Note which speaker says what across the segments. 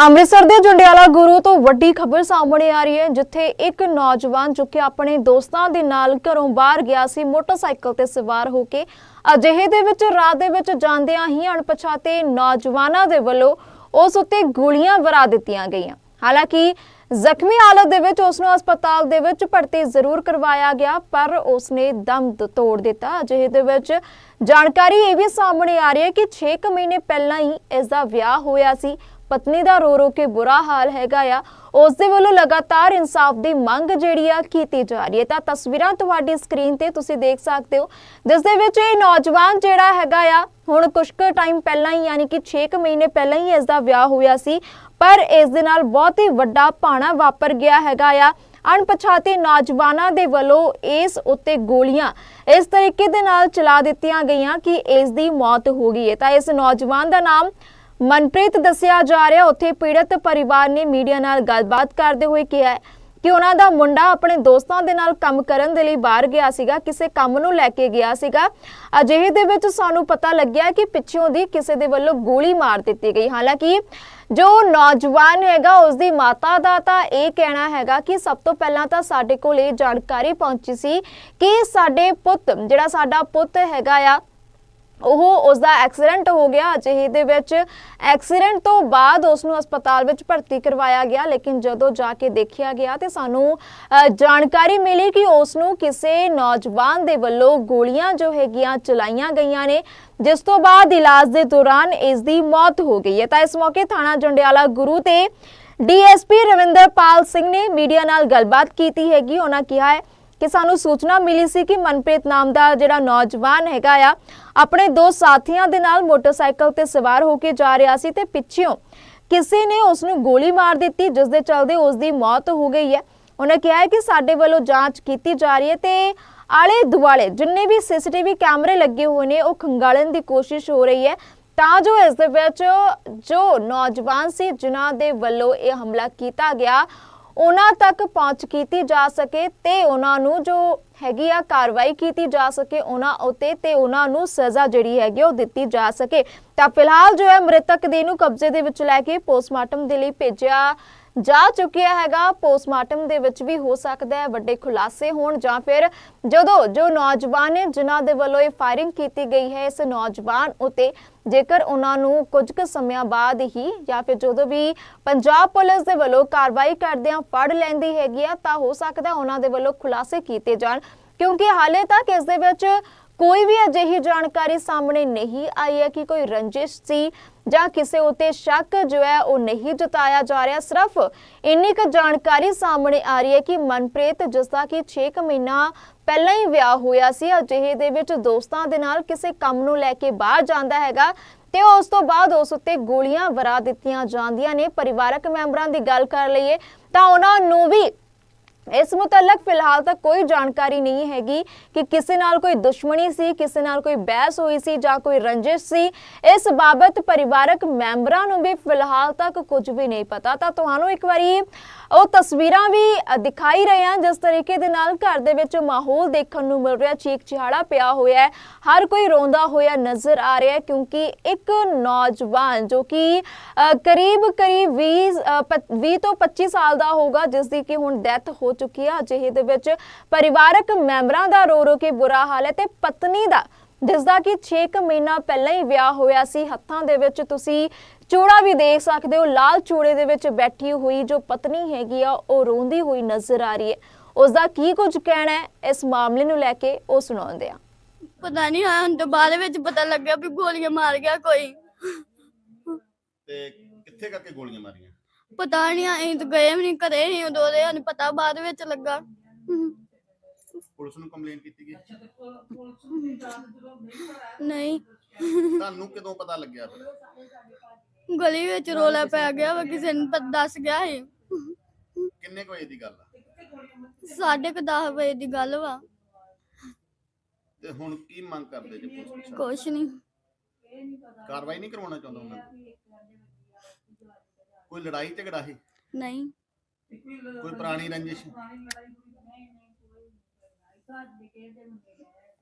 Speaker 1: ਅੰਮ੍ਰਿਤਸਰ ਦੇ ਜੰਡਿਆਲਾ ਗੁਰੂ ਤੋਂ ਵੱਡੀ ਖਬਰ ਸਾਹਮਣੇ ਆ ਰਹੀ ਹੈ, ਜਿੱਥੇ ਇੱਕ ਨੌਜਵਾਨ ਜੋ ਕਿ ਆਪਣੇ ਦੋਸਤਾਂ ਦੇ ਨਾਲ ਘਰੋਂ ਬਾਹਰ ਗਿਆ ਸੀ, ਮੋਟਰਸਾਈਕਲ ਤੇ ਸਵਾਰ ਹੋ ਕੇ ਅਜਿਹੇ ਦੇ ਵਿੱਚ, ਰਾਤ ਦੇ ਵਿੱਚ ਜਾਂਦਿਆਂ ਹੀ ਅਣਪਛਾਤੇ ਨੌਜਵਾਨਾਂ ਦੇ ਵੱਲੋਂ ਉਸ ਉੱਤੇ ਗੋਲੀਆਂ ਵਰਾ ਦਿੱਤੀਆਂ ਗਈਆਂ। ਹਾਲਾਂਕਿ ਜ਼ਖਮੀ ਹਾਲਤ ਦੇ ਵਿੱਚ ਉਸ ਨੂੰ ਹਸਪਤਾਲ ਦੇ ਵਿੱਚ ਭਰਤੀ ਜ਼ਰੂਰ ਕਰਵਾਇਆ ਗਿਆ, ਪਰ ਉਸ ਨੇ ਦਮ ਤੋੜ ਦਿੱਤਾ। ਅਜਿਹੇ ਦੇ ਵਿੱਚ ਜਾਣਕਾਰੀ ਇਹ ਵੀ ਸਾਹਮਣੇ ਆ ਰਹੀ ਹੈ ਕਿ 6 ਕੁ ਮਹੀਨੇ ਪਹਿਲਾਂ ਹੀ ਇਸ ਦਾ ਵਿਆਹ ਹੋਇਆ ਸੀ। ਪਤਨੀ ਦਾ ਰੋ ਰੋ ਕੇ ਬੁਰਾ ਹਾਲ ਹੈਗਾ ਆ। ਉਸ ਦੇ ਵੱਲੋਂ ਲਗਾਤਾਰ ਇਨਸਾਫ ਦੀ ਮੰਗ ਜਿਹੜੀ ਆ ਕੀਤੀ ਜਾ ਰਹੀ ਹੈ। ਤਾਂ ਤਸਵੀਰਾਂ ਤੁਹਾਡੀ ਸਕਰੀਨ ਤੇ ਤੁਸੀਂ ਦੇਖ ਸਕਦੇ ਹੋ। ਜਿਸ ਦੇ ਵਿੱਚ ਇਹ ਨੌਜਵਾਨ ਜਿਹੜਾ ਹੈਗਾ ਆ, ਹੁਣ ਕੁਝ ਕੁ ਟਾਈਮ ਪਹਿਲਾਂ ਹੀ, ਯਾਨੀ ਕਿ 6 ਮਹੀਨੇ ਪਹਿਲਾਂ ਹੀ ਇਸ ਦਾ ਵਿਆਹ ਹੋਇਆ ਸੀ। ਪਰ ਇਸ ਦੇ ਨਾਲ ਬਹੁਤ ਹੀ ਵੱਡਾ ਭਾਣਾ ਵਾਪਰ ਗਿਆ ਹੈਗਾ ਆ। ਅਣਪਛਾਤੇ ਨੌਜਵਾਨਾਂ ਦੇ ਵੱਲੋਂ ਇਸ ਉੱਤੇ ਗੋਲੀਆਂ ਇਸ ਤਰੀਕੇ ਦੇ ਨਾਲ ਚਲਾ ਦਿੱਤੀਆਂ ਗਈਆਂ ਕਿ ਇਸ ਦੀ ਮੌਤ ਹੋ ਗਈ ਹੈ। ਤਾਂ ਇਸ ਨੌਜਵਾਨ ਦਾ ਨਾਮ ਮਨਪ੍ਰੀਤ ਦੱਸਿਆ ਜਾ ਰਿਹਾ, ਉੱਥੇ ਪੀੜਤ ਪਰਿਵਾਰ ਨੇ ਮੀਡੀਆ ਨਾਲ ਗੱਲਬਾਤ ਕਰਦੇ ਹੋਏ ਕਿਹਾ ਕਿ ਉਹਨਾਂ ਦਾ ਮੁੰਡਾ ਆਪਣੇ ਦੋਸਤਾਂ ਦੇ ਨਾਲ ਕੰਮ ਕਰਨ ਦੇ ਲਈ ਬਾਹਰ ਗਿਆ ਸੀਗਾ, ਕਿਸੇ ਕੰਮ ਨੂੰ ਲੈ ਕੇ ਗਿਆ ਸੀਗਾ। ਅਜਿਹੇ ਦੇ ਵਿੱਚ ਸਾਨੂੰ ਪਤਾ ਲੱਗਿਆ ਕਿ ਪਿੱਛੋਂ ਦੀ ਕਿਸੇ ਦੇ ਵੱਲੋਂ ਗੋਲੀ ਮਾਰ ਦਿੱਤੀ ਗਈ। ਹਾਲਾਂਕਿ ਜੋ ਨੌਜਵਾਨ ਹੈਗਾ ਉਸ ਦੀ ਮਾਤਾ ਦਾ ਤਾਂ ਇਹ ਕਹਿਣਾ ਹੈਗਾ ਕਿ ਸਭ ਤੋਂ ਪਹਿਲਾਂ ਤਾਂ ਸਾਡੇ ਕੋਲ ਇਹ ਜਾਣਕਾਰੀ ਪਹੁੰਚੀ ਸੀ ਕਿ ਸਾਡੇ ਪੁੱਤ, ਜਿਹੜਾ ਸਾਡਾ ਪੁੱਤ ਹੈਗਾ ਆ ਉਹ ਉਸ ਦਾ ਐਕਸੀਡੈਂਟ ਹੋ ਗਿਆ ਅਜਿਹੇ ਦੇ ਵਿੱਚ। ਐਕਸੀਡੈਂਟ ਤੋਂ ਬਾਅਦ ਉਸ ਨੂੰ ਹਸਪਤਾਲ ਵਿੱਚ ਭਰਤੀ ਕਰਵਾਇਆ ਗਿਆ, ਲੇਕਿਨ ਜਦੋਂ ਜਾ ਕੇ ਦੇਖਿਆ ਗਿਆ ਤੇ ਸਾਨੂੰ ਜਾਣਕਾਰੀ ਮਿਲੀ ਕਿ ਉਸ ਨੂੰ ਕਿਸੇ ਨੌਜਵਾਨ ਦੇ ਵੱਲੋਂ ਗੋਲੀਆਂ ਜੋ ਹੈਗੀਆਂ ਚਲਾਈਆਂ ਗਈਆਂ ਨੇ, ਜਿਸ ਤੋਂ ਬਾਅਦ ਇਲਾਜ ਦੇ ਦੌਰਾਨ ਇਸ ਦੀ ਮੌਤ ਹੋ ਗਈ ਹੈ। ਤਾਂ ਇਸ ਮੌਕੇ ਥਾਣਾ ਜੰਡਿਆਲਾ ਗੁਰੂ ਤੇ ਡੀਐਸਪੀ ਰਵਿੰਦਰਪਾਲ ਸਿੰਘ ਨੇ ਮੀਡੀਆ ਨਾਲ ਗੱਲਬਾਤ ਕੀਤੀ ਹੈਗੀ। ਉਹਨਾਂ ਕਿਹਾ ਹੈ ਕਿ ਸਾਨੂੰ ਸੂਚਨਾ ਮਿਲੀ ਸੀ ਕਿ ਮਨਪ੍ਰੀਤ ਨਾਮ ਦਾ ਜਿਹੜਾ ਨੌਜਵਾਨ ਹੈਗਾ ਆ, ਆਪਣੇ ਦੋ ਸਾਥੀਆਂ ਦੇ ਨਾਲ ਮੋਟਰਸਾਈਕਲ ਤੇ ਸਵਾਰ ਹੋ ਕੇ ਜਾ ਰਿਹਾ ਸੀ ਤੇ ਪਿੱਛੋਂ ਕਿਸੇ ਨੇ ਉਸ ਨੂੰ ਗੋਲੀ ਮਾਰ ਦਿੱਤੀ ਜਿਸ ਦੇ ਚਲਦੇ ਉਸ ਦੀ ਮੌਤ ਹੋ ਗਈ ਹੈ। ਉਹਨੇ ਕਿਹਾ ਹੈ ਕਿ ਸਾਡੇ ਵੱਲੋਂ ਜਾਂਚ ਕੀਤੀ ਜਾ ਰਹੀ ਹੈ ਤੇ ਆਲੇ ਦੁਆਲੇ ਜਿੰਨੇ ਵੀ ਸੀਸੀਟੀਵੀ ਕੈਮਰੇ ਲੱਗੇ ਹੋਏ ਨੇ, ਉਹ ਖੰਗਾਲਣ ਦੀ ਕੋਸ਼ਿਸ਼ ਹੋ ਰਹੀ ਹੈ। ਤਾਂ ਜੋ ਇਸ ਦੇ ਵਿੱਚ ਜੋ ਨੌਜਵਾਨ ਸੀ, ਜਿਨ੍ਹਾਂ ਦੇ ਵੱਲੋਂ ਇਹ ਹਮਲਾ ਕੀਤਾ ਗਿਆ ਉਹਨਾਂ ਤੱਕ ਪਹੁੰਚ ਕੀਤੀ ਜਾ ਸਕੇ ਤੇ ਉਹਨਾਂ ਨੂੰ ਜੋ ਹੈਗੀ ਆ ਕਾਰਵਾਈ ਕੀਤੀ ਜਾ ਸਕੇ ਉਹਨਾਂ ਉਤੇ ਤੇ ਉਹਨਾਂ ਨੂੰ ਸਜ਼ਾ ਜਿਹੜੀ ਹੈਗੀ ਉਹ ਦਿੱਤੀ ਜਾ ਸਕੇ। ਤਾਂ ਫਿਲਹਾਲ ਜੋ ਹੈ ਮ੍ਰਿਤਕ ਦੇ ਨੂੰ ਕਬਜ਼ੇ ਦੇ ਵਿੱਚ ਲੈ ਕੇ ਪੋਸਟਮਾਰਟਮ ਦੇ ਲਈ ਭੇਜਿਆ ਜਾ ਚੁੱਕਿਆ ਹੈਗਾ, ਪੋਸਟਮਾਰਟਮ ਦੇ ਵਿੱਚ ਵੀ ਹੋ ਸਕਦਾ ਹੈ, ਵੱਡੇ ਖੁਲਾਸੇ ਹੋਣ ਜਾਂ ਫਿਰ ਜਦੋਂ ਜੋ ਨੌਜਵਾਨ ਨੇ ਜਿਨ੍ਹਾਂ ਦੇ ਵੱਲੋਂ ਇਹ ਫਾਇਰਿੰਗ ਕੀਤੀ ਗਈ ਹੈ, ਇਸ ਨੌਜਵਾਨ ਉਤੇ ਜੇਕਰ ਉਹਨਾਂ ਨੂੰ ਕੁਝ ਕੁ ਸਮਿਆਂ ਬਾਅਦ ਹੀ ਜਾਂ ਫਿਰ ਜਦੋਂ ਵੀ ਪੰਜਾਬ ਪੁਲਿਸ ਦੇ ਵੱਲੋਂ ਕਾਰਵਾਈ ਕਰਦਿਆਂ ਫੜ ਲੈਂਦੀ ਹੈਗੀ ਆ, ਤਾਂ ਹੋ ਸਕਦਾ ਉਹਨਾਂ ਦੇ ਵੱਲੋਂ ਖੁਲਾਸੇ ਕੀਤੇ ਜਾਣ। ਕਿਉਂਕਿ ਹਾਲੇ ਤੱਕ ਇਸ ਦੇ ਵਿੱਚ ਕੋਈ ਵੀ ਅਜਿਹੀ ਜਾਣਕਾਰੀ ਸਾਹਮਣੇ ਨਹੀਂ ਆਈ ਹੈ ਕਿ ਕੋਈ ਰੰਜਿਸ਼ ਸੀ ਜਾਂ ਕਿਸੇ ਉਤੇ ਸ਼ੱਕ ਜੋ ਹੈ ਉਹ ਨਹੀਂ ਜਤਾਇਆ ਜਾ ਰਿਹਾ। ਸਿਰਫ ਇੰਨੀ ਕੁ ਜਾਣਕਾਰੀ ਸਾਹਮਣੇ ਆ ਰਹੀ ਹੈ ਕਿ ਮਨਪ੍ਰੀਤ, ਜਿਸ ਦਾ ਕਿ 6 ਮਹੀਨਾ ਪਹਿਲਾਂ ਹੀ ਵਿਆਹ ਹੋਇਆ ਸੀ, ਅਜਿਹੇ ਦੇ ਵਿੱਚ ਦੋਸਤਾਂ ਦੇ ਨਾਲ ਕਿਸੇ ਕੰਮ ਨੂੰ ਲੈ ਕੇ ਬਾਹਰ ਜਾਂਦਾ ਹੈਗਾ ਤੇ ਉਸ ਤੋਂ ਬਾਅਦ ਉਸ ਉੱਤੇ ਗੋਲੀਆਂ ਵਰਾ ਦਿੱਤੀਆਂ ਜਾਂਦੀਆਂ ਨੇ। ਪਰਿਵਾਰਕ ਮੈਂਬਰਾਂ ਦੀ ਗੱਲ ਕਰ ਲਈਏ ਤਾਂ ਉਹਨਾਂ ਨੂੰ ਵੀ ਇਸ ਮੁਤਲਕ ਫਿਲਹਾਲ ਤੱਕ ਕੋਈ ਜਾਣਕਾਰੀ ਨਹੀਂ ਹੈਗੀ ਕਿ ਕਿਸੇ ਨਾਲ ਕੋਈ ਦੁਸ਼ਮਣੀ ਸੀ ਕਿਸੇ ਨਾਲ ਕੋਈ ਬਹਿਸ ਹੋਈ ਸੀ ਜਾਂ ਕੋਈ ਰੰਜਿਸ਼ ਸੀ। ਇਸ ਬਾਬਤ ਪਰਿਵਾਰਕ ਮੈਂਬਰਾਂ ਨੂੰ ਵੀ ਫਿਲਹਾਲ ਤੱਕ ਕੁਝ ਵੀ ਨਹੀਂ ਪਤਾ। ਤਾਂ ਤੁਹਾਨੂੰ ਇੱਕ ਵਾਰੀ ਉਹ ਤਸਵੀਰਾਂ ਵੀ ਦਿਖਾਈ ਰਹੇ ਹਨ ਜਿਸ ਤਰੀਕੇ ਦੇ ਨਾਲ ਘਰ ਦੇ ਵਿੱਚ ਮਾਹੌਲ ਦੇਖਣ ਨੂੰ ਮਿਲ ਰਿਹਾ। ਚੀਕ ਚਿਹਾੜਾ ਪਿਆ ਹੋਇਆ ਹੈ। ਹਰ ਕੋਈ ਰੋਂਦਾ ਹੋਇਆ ਨਜ਼ਰ ਆ ਰਿਹਾ ਹੈ ਕਿਉਂਕਿ ਇੱਕ ਨੌਜਵਾਨ ਜੋ ਕਿ ਕਰੀਬ ਕਰੀਬ 20 ਅ, 20 ਤੋਂ 25 ਸਾਲ ਦਾ ਹੋਊਗਾ ਜਿਸ ਦੀ ਕਿ ਹੁਣ ਡੈਥ ਹੋ ਚੁੱਕੀ ਹੈ ਅਜਿਹੇ ਦੇ ਵਿੱਚ ਪਰਿਵਾਰਕ ਮੈਂਬਰਾਂ ਦਾ ਰੋ ਰੋ ਕੇ ਬੁਰਾ ਹਾਲ ਹੈ ਤੇ ਪਤਨੀ ਦਾ ਜਿਸ ਦਾ ਕਿ 6 ਕੁ ਮਹੀਨਾ ਪਹਿਲਾਂ ਹੀ ਵਿਆਹ ਹੋਇਆ ਸੀ। ਹੱਥਾਂ ਦੇ ਵਿੱਚ ਤੁਸੀਂ ਚੂੜਾ ਵੀ ਦੇਖ ਸਕਦੇ ਹੋ। ਲਾਲ ਚੂੜੇ ਦੇ ਵਿੱਚ ਬੈਠੀ ਹੋਈ ਜੋ ਪਤਨੀ ਹੈਗੀ ਆ ਉਹ ਰੋਂਦੀ ਹੋਈ ਨਜ਼ਰ ਆ ਰਹੀ ਹੈ। ਉਸ ਦਾ ਕੀ ਕੁਝ ਕਹਿਣਾ ਹੈ? ਇਸ ਮਾਮਲੇ ਨੂੰ ਲੈ ਕੇ ਉਹ ਸੁਣਾਉਂਦੇ ਆ।
Speaker 2: ਪਤਾ ਨਹੀਂ ਹਾਂ ਹੁਣ ਤੋਂ ਬਾਅਦ ਵਿੱਚ ਪਤਾ ਲੱਗਿਆ ਵੀ ਗੋਲੀਆਂ ਮਾਰ ਗਿਆ ਕੋਈ।
Speaker 3: ਤੇ ਕਿੱਥੇ ਕਰਕੇ ਗੋਲੀਆਂ ਮਾਰੀਆਂ?
Speaker 2: ਪਤਾ ਨਹੀਂ ਅਸੀਂ ਤਾਂ ਗਏ ਵੀ ਨਹੀਂ ਘਰੇ ਹੀ ਉਦੋਂ ਦੇ ਸਾਨੂੰ ਪਤਾ ਬਾਅਦ ਵਿੱਚ ਲੱਗਾ।
Speaker 3: ਪੁਲਿਸ ਨੂੰ ਕੰਪਲੇਂਟ ਕੀਤੀ ਗਈ?
Speaker 2: ਨਹੀਂ।
Speaker 3: ਤੁਹਾਨੂੰ ਕਦੋਂ ਪਤਾ ਲੱਗਿਆ? ਫਿਰ
Speaker 2: ਗਲੀ ਵਿੱਚ ਰੋਲਾ ਪੈ ਗਿਆ ਵਾ ਕਿਸੇ ਨੂੰ ਪਤਾ ਦੱਸ ਗਿਆ ਸੀ।
Speaker 3: ਕਿੰਨੇ ਕੁ ਵਜੇ ਦੀ ਗੱਲ ਆ?
Speaker 2: ਸਾਢੇ ਕੁ 10 ਵਜੇ ਦੀ ਗੱਲ ਵਾ।
Speaker 3: ਤੇ ਹੁਣ ਕੀ ਮੰਗ ਕਰਦੇ ਜੀ ਪੁਲਿਸ ਪ੍ਰਸ਼ਾਸਨ?
Speaker 2: ਕੁਛ ਨਹੀਂ
Speaker 3: ਕਾਰਵਾਈ ਨਹੀਂ ਕਰਵਾਉਣਾ ਚਾਹੁੰਦਾ ਉਹਨਾਂ ਨੂੰ? ਕੋਈ ਲੜਾਈ ਝਗੜਾ ਸੀ?
Speaker 2: ਨਹੀਂ।
Speaker 3: ਕੋਈ ਪੁਰਾਣੀ ਰੰਜਿਸ਼?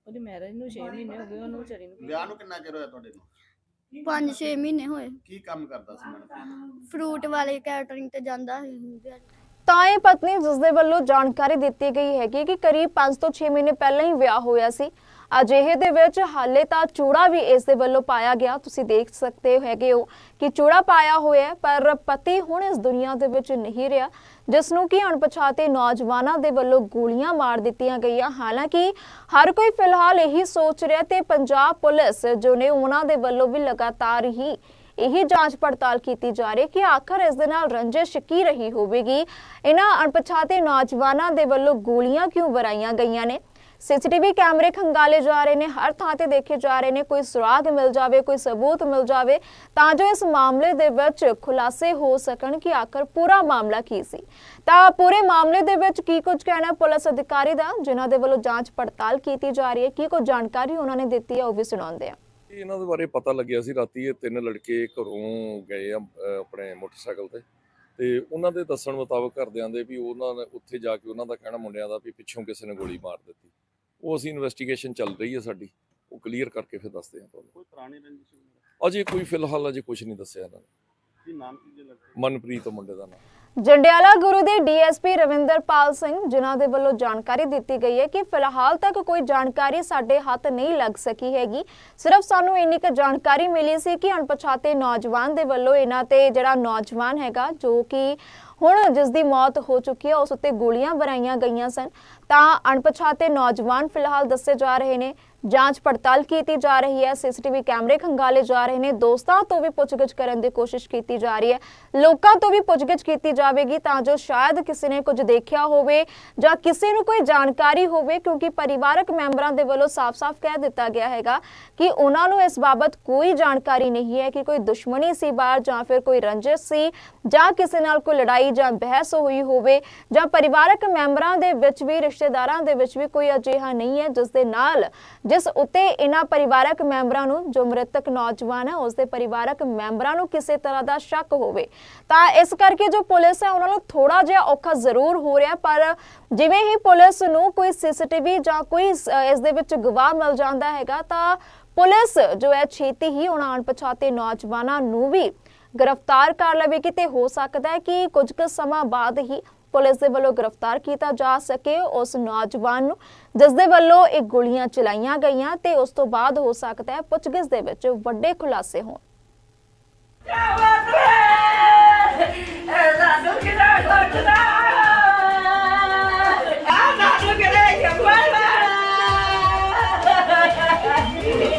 Speaker 4: ਉਹਦੀ ਮੈਰਿਜ ਨੂੰ 6 ਮਹੀਨੇ ਹੋ ਗਏ ਉਹਨੂੰ ਵਿਚਾਰੀ ਨੂੰ
Speaker 3: ਵਿਆਹ ਨੂੰ ਕਿੰਨਾ ਚਿਰ ਹੋਇਆ ਤੁਹਾਡੇ ਨੂੰ
Speaker 2: 5-6 ਮਹੀਨੇ ਹੋਏ।
Speaker 3: ਕੀ ਕੰਮ ਕਰਦਾ ਸੀ ਮਨਪ੍ਰੀਤ
Speaker 2: ਫਰੂਟ ਵਾਲੇ ਕੈਟਰਿੰਗ ਤੇ ਜਾਂਦਾ ਸੀ। ਦਿਹਾੜੀ।
Speaker 1: ਤਾਂ ਇਹ ਪਤਨੀ ਜਿਸ ਦੇ ਵੱਲੋਂ ਜਾਣਕਾਰੀ ਦਿੱਤੀ ਗਈ ਹੈਗੀ ਕਿ ਕਰੀਬ 5 ਤੋਂ 6 ਮਹੀਨੇ ਪਹਿਲਾਂ ਹੀ ਵਿਆਹ ਹੋਇਆ ਸੀ। ਅਜਿਹੇ ਦੇ ਵਿੱਚ ਹਾਲੇ ਤਾਂ ਚੂੜਾ ਵੀ ਇਸ ਦੇ ਵੱਲੋਂ ਪਾਇਆ ਗਿਆ। ਤੁਸੀਂ ਦੇਖ ਸਕਦੇ ਹੈਗੇ ਹੋ ਕਿ ਚੂੜਾ ਪਾਇਆ ਹੋਇਆ ਪਰ ਪਤੀ ਹੁਣ ਇਸ ਦੁਨੀਆ ਦੇ ਵਿੱਚ ਨਹੀਂ ਰਿਹਾ, ਜਿਸ ਨੂੰ ਕਿ ਅਣਪਛਾਤੇ ਨੌਜਵਾਨਾਂ ਦੇ ਵੱਲੋਂ ਗੋਲੀਆਂ ਮਾਰ ਦਿੱਤੀਆਂ ਗਈਆਂ। ਹਾਲਾਂਕਿ ਹਰ ਕੋਈ ਫਿਲਹਾਲ ਇਹੀ ਸੋਚ ਰਿਹਾ ਤੇ ਪੰਜਾਬ ਪੁਲਿਸ, ਜੋ ਨੇ ਉਹਨਾਂ ਦੇ ਵੱਲੋਂ ਵੀ ਲਗਾਤਾਰ ਹੀ ਇਹੀ ਜਾਂਚ ਪੜਤਾਲ ਕੀਤੀ ਜਾ ਰਹੀ ਕਿ ਆਖਰ ਇਸ ਦੇ ਨਾਲ ਰੰਜਿਸ਼ ਕੀ ਰਹੀ ਹੋਵੇਗੀ। ਇਹਨਾਂ ਅਣਪਛਾਤੇ ਨੌਜਵਾਨਾਂ ਦੇ ਵੱਲੋਂ ਗੋਲੀਆਂ ਕਿਉਂ ਵਰਾਈਆਂ ਗਈਆਂ ਨੇ? ਸੀਸੀਟੀਵੀ ਕੈਮਰੇ ਖੰਗਾਲੇ ਜਾ ਰਹੇ ਨੇ, ਹਰ ਥਾਂ ਤੇ ਦੇਖੇ ਜਾ ਰਹੇ ਨੇ, ਕੋਈ ਸੁਰਾਗ ਮਿਲ ਜਾਵੇ, ਕੋਈ ਸਬੂਤ ਮਿਲ ਜਾਵੇ, ਤਾਂ ਜੋ ਇਸ ਮਾਮਲੇ ਦੇ ਵਿੱਚ ਖੁਲਾਸੇ ਹੋ ਸਕਣ ਕਿ ਆਖਰ ਪੂਰਾ ਮਾਮਲਾ ਕੀ ਸੀ। ਤਾਂ ਪੂਰੇ ਮਾਮਲੇ ਦੇ ਵਿੱਚ ਕੀ ਕੁਝ ਕਹਿਣਾ ਪੁਲਿਸ ਅਧਿਕਾਰੀ ਦਾ, ਜਿਨ੍ਹਾਂ ਦੇ ਵੱਲੋਂ ਜਾਂਚ ਪੜਤਾਲ ਕੀਤੀ ਜਾ ਰਹੀ ਹੈ, ਕੀ ਕੁਝ ਜਾਣਕਾਰੀ ਉਹਨਾਂ ਨੇ ਦਿੱਤੀ ਹੈ, ਉਹ ਵੀ ਸੁਣਾਉਂਦੇ ਆ
Speaker 4: ਇਹਨਾਂ ਦੇ ਬਾਰੇ ਪਤਾ ਲੱਗਿਆ ਸੀ ਰਾਤੀ, ਇਹ ਤਿੰਨ ਲੜਕੇ ਘਰੋਂ ਗਏ ਆਪਣੇ ਮੋਟਰਸਾਈਕਲ ਤੇ। ਤੇ ਉਹਨਾਂ ਦੇ ਦੱਸਣ ਮੁਤਾਬਕ ਘਰਦਿਆਂ ਦੇ ਵੀ ਉਹਨਾਂ ਨੇ ਉੱਥੇ ਜਾ ਕੇ ਉਹਨਾਂ ਦਾ ਕਹਿਣਾ, ਮੁੰਡਿਆਂ ਦਾ ਵੀ ਪਿੱਛੋਂ ਕਿਸੇ ਨੇ ਗੋਲੀ ਮਾਰ ਦਿੱਤੀ। ਉਹ ਅਸੀਂ ਇਨਵੈਸਟੀਗੇਸ਼ਨ ਚੱਲ ਰਹੀ ਹੈ ਸਾਡੀ। ਉਹ ਕਲੀਅਰ ਕਰਕੇ ਫਿਰ ਦੱਸਦੇ ਹਾਂ ਤੁਹਾਨੂੰ।
Speaker 3: ਕੋਈ ਪੁਰਾਣੀ ਰੰਜਿਸ਼ ਵਗੈਰਾ?
Speaker 4: ਅਜੇ ਕੋਈ ਫਿਲਹਾਲ ਅਜੇ ਕੁਝ ਨਹੀਂ ਦੱਸਿਆ ਇਹਨਾਂ ਨੇ।
Speaker 3: ਕੀ ਨਾਮ ਕੀ ਜੇ ਲੱਗਦਾ?
Speaker 4: ਮਨਪ੍ਰੀਤ ਮੁੰਡੇ ਦਾ ਨਾਮ।
Speaker 1: ਜੰਡਿਆਲਾ ਗੁਰੂ ਦੇ ਡੀਐਸਪੀ ਰਵਿੰਦਰਪਾਲ ਸਿੰਘ ਜਿਨ੍ਹਾਂ ਦੇ ਵੱਲੋਂ ਜਾਣਕਾਰੀ ਦਿੱਤੀ ਗਈ ਹੈ ਕਿ ਫਿਲਹਾਲ ਤੱਕ ਕੋਈ ਜਾਣਕਾਰੀ ਸਾਡੇ ਹੱਥ ਨਹੀਂ ਲੱਗ ਸਕੀ ਹੈਗੀ। ਸਿਰਫ ਸਾਨੂੰ ਇੰਨੀ ਕੁ ਜਾਣਕਾਰੀ ਮਿਲੀ ਸੀ ਕਿ ਅਣਪਛਾਤੇ ਨੌਜਵਾਨ ਦੇ ਵੱਲੋਂ ਇਹਨਾਂ ਤੇ ਜਿਹੜਾ ਨੌਜਵਾਨ ਹੈਗਾ ਜੋ ਕਿ ਹੁਣ ਜਿਸ ਦੀ ਮੌਤ ਹੋ ਚੁੱਕੀ ਹੈ ਉਸ ਉੱਤੇ ਗੋਲੀਆਂ ਵਰਾਈਆਂ ਗਈਆਂ ਸਨ। ਤਾਂ ਅਣਪਛਾਤੇ ਨੌਜਵਾਨ ਫਿਲਹਾਲ ਦੱਸੇ ਜਾ ਰਹੇ ਨੇ। ਜਾਂਚ ਪੜਤਾਲ ਕੀਤੀ ਜਾ ਰਹੀ ਹੈ। ਸੀਸੀਟੀਵੀ ਕੈਮਰੇ ਖੰਗਾਲੇ ਜਾ ਰਹੇ ਨੇ। ਦੋਸਤਾਂ ਤੋਂ ਵੀ ਪੁੱਛਗਿੱਛ ਕਰਨ ਦੀ ਕੋਸ਼ਿਸ਼ ਕੀਤੀ ਜਾ ਰਹੀ ਹੈ। ਲੋਕਾਂ ਤੋਂ ਵੀ ਪੁੱਛਗਿੱਛ ਕੀਤੀ ਜਾਵੇਗੀ ਤਾਂ ਜੋ ਸ਼ਾਇਦ ਕਿਸੇ ਨੇ ਕੁਝ ਦੇਖਿਆ ਹੋਵੇ ਜਾਂ ਕਿਸੇ ਨੂੰ ਕੋਈ ਜਾਣਕਾਰੀ ਹੋਵੇ, ਕਿਉਂਕਿ ਪਰਿਵਾਰਕ ਮੈਂਬਰਾਂ ਦੇ ਵੱਲੋਂ ਸਾਫ਼-ਸਾਫ਼ ਕਹਿ ਦਿੱਤਾ ਗਿਆ ਹੈਗਾ ਕਿ ਉਹਨਾਂ ਨੂੰ ਇਸ ਬਾਬਤ ਕੋਈ ਜਾਣਕਾਰੀ ਨਹੀਂ ਹੈ ਕਿ ਕੋਈ ਦੁਸ਼ਮਣੀ ਸੀ ਬਾਹਰ ਜਾਂ ਫਿਰ ਕੋਈ ਰੰਜਿਸ਼ ਸੀ ਜਾਂ ਕਿਸੇ ਨਾਲ ਕੋਈ ਲੜਾਈ ਜਾਂ ਬਹਿਸ ਹੋਈ ਹੋਵੇ ਜਾਂ ਪਰਿਵਾਰਕ ਮੈਂਬਰਾਂ ਦੇ ਵਿੱਚ ਵੀ, ਰਿਸ਼ਤੇਦਾਰਾਂ ਦੇ ਵਿੱਚ ਵੀ ਕੋਈ ਅਜਿਹਾ ਨਹੀਂ ਹੈ, ਜਿਸ ਦੇ ਨਾਲ ਜਿਸ ਉੱਤੇ ਇਹਨਾਂ ਪਰਿਵਾਰਕ ਮੈਂਬਰਾਂ ਨੂੰ, ਜੋ ਮ੍ਰਿਤਕ ਨੌਜਵਾਨ ਹੈ ਉਸ ਦੇ ਪਰਿਵਾਰਕ ਮੈਂਬਰਾਂ ਨੂੰ ਕਿਸੇ ਤਰ੍ਹਾਂ ਦਾ ਸ਼ੱਕ ਹੋਵੇ। ਤਾਂ ਇਸ ਕਰਕੇ ਜੋ ਪੁਲਿਸ ਹੈ, ਉਹਨਾਂ ਨੂੰ ਥੋੜਾ ਜਿਹਾ ਔਖਾ ਜ਼ਰੂਰ ਹੋ ਰਿਹਾ, ਪਰ ਜਿਵੇਂ ਹੀ ਪੁਲਿਸ ਨੂੰ ਕੋਈ ਸੀਸੀਟੀਵੀ ਜਾਂ ਕੋਈ ਸ- ਇਸ ਦੇ ਵਿੱਚ ਗਵਾਹ ਮਿਲ ਜਾਂਦਾ ਹੈਗਾ, ਤਾਂ ਪੁਲਿਸ ਜੋ ਹੈ, ਛੇਤੀ ਹੀ ਉਹਨਾਂ ਅਣਪਛਾਤੇ ਨੌਜਵਾਨਾਂ ਨੂੰ ਵੀ ਗ੍ਰਿਫਤਾਰ ਕਰ ਲਵੇਗੀ ਤੇ ਹੋ ਸਕਦਾ ਹੈ ਕਿ ਕੁਝ ਕੁ ਸਮਾਂ ਬਾਅਦ ਹੀ ਪੁਲਿਸ ਦੇ ਵੱਲੋਂ ਗ੍ਰਿਫਤਾਰ ਕੀਤਾ ਜਾ ਸਕੇ ਉਸ ਨੌਜਵਾਨ ਨੂੰ, ਜਿਸ ਦੇ ਵੱਲੋਂ ਇਹ ਗੋਲੀਆਂ ਚਲਾਈਆਂ ਗਈਆਂ ਤੇ ਉਸ ਤੋਂ ਬਾਅਦ ਹੋ ਸਕਦਾ ਹੈ ਪੁੱਛਗਿੱਛ ਦੇ ਵਿੱਚ ਵੱਡੇ ਖੁਲਾਸੇ ਹੋਣ।